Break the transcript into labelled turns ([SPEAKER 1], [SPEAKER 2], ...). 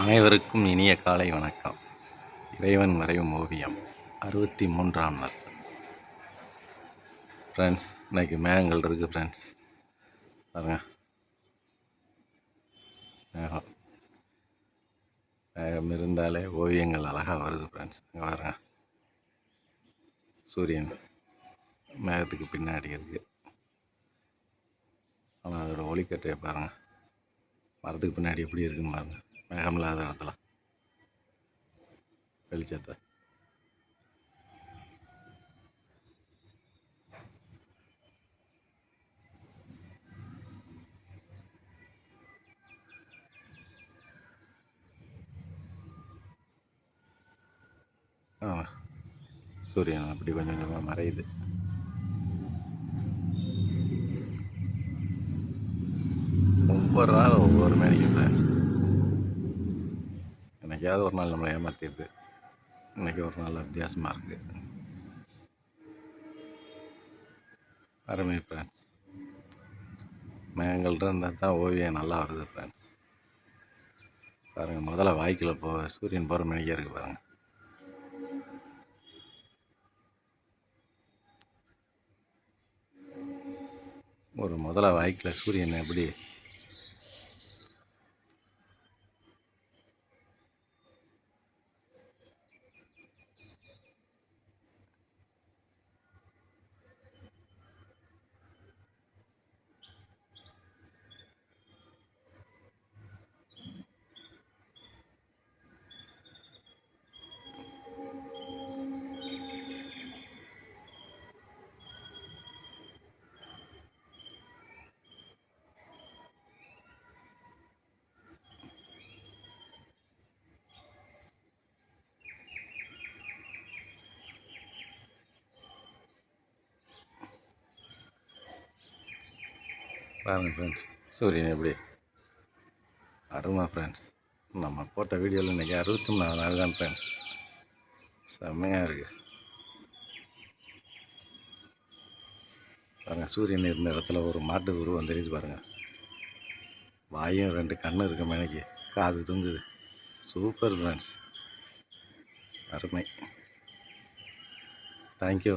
[SPEAKER 1] அனைவருக்கும் இனிய காலை வணக்கம். இறைவன் வரையும் ஓவியம் அறுபத்தி மூன்றாம் நாள். ஃப்ரெண்ட்ஸ் இன்றைக்கி மேகங்கள் இருக்குது ஃப்ரெண்ட்ஸ் பாருங்க. மேகம். மேகம் இருந்தாலே ஓவியங்கள் அழகாக வருது ஃப்ரெண்ட்ஸ் இங்கே பாருங்க. சூரியன் மேகத்துக்கு பின்னாடி இருக்குது ஆனால் அதோடய ஒளிக்கட்டையை பாருங்கள் மரத்துக்கு பின்னாடி எப்படி இருக்குன்னு பாருங்கள் மேகம் இல்லாத இடத்துல வெளிச்சத்தை ஆ சூரியன் அப்படி கொஞ்சம் கொஞ்சமாக மறையுது ஒவ்வொரு நாள் ஒவ்வொரு மேனிக்கு ஃப்ரெண்ட்ஸ் என்றைக்காவது ஒரு நாள் நம்மளை ஏமாற்றிடுது இன்றைக்கி ஒரு நாள் வித்தியாசமாக இருக்குது அருமை ஃப்ரெண்ட்ஸ் மேகங்கள் இருந்தால் தான் ஓவியம் நல்லா வருது ஃப்ரெண்ட்ஸ் பாருங்கள் முதல்ல வாய்க்கில் போ சூரியன் போகிற மணிக்கே இருக்குது பாருங்கள் ஒரு முதல்ல வாய்க்கில் சூரியன் எப்படி பாருங்கள் ஃப்ரெண்ட்ஸ் சூரியன் எப்படி? அருமா ஃப்ரெண்ட்ஸ் நம்ம போட்ட வீடியோவில் இன்றைக்கி அறுபத்தி மூணாவது நாள் தான் ஃப்ரெண்ட்ஸ் செம்மையாக இருக்குது பாருங்கள் சூரியன் இருந்த இடத்துல ஒரு மாட்டு உருவம் தெரியுது பாருங்கள் வாயும் ரெண்டு கண் இருக்கும் மேனைக்கு. காது தூங்குது. சூப்பர் ஃப்ரெண்ட்ஸ் அருமை. தேங்க்யூ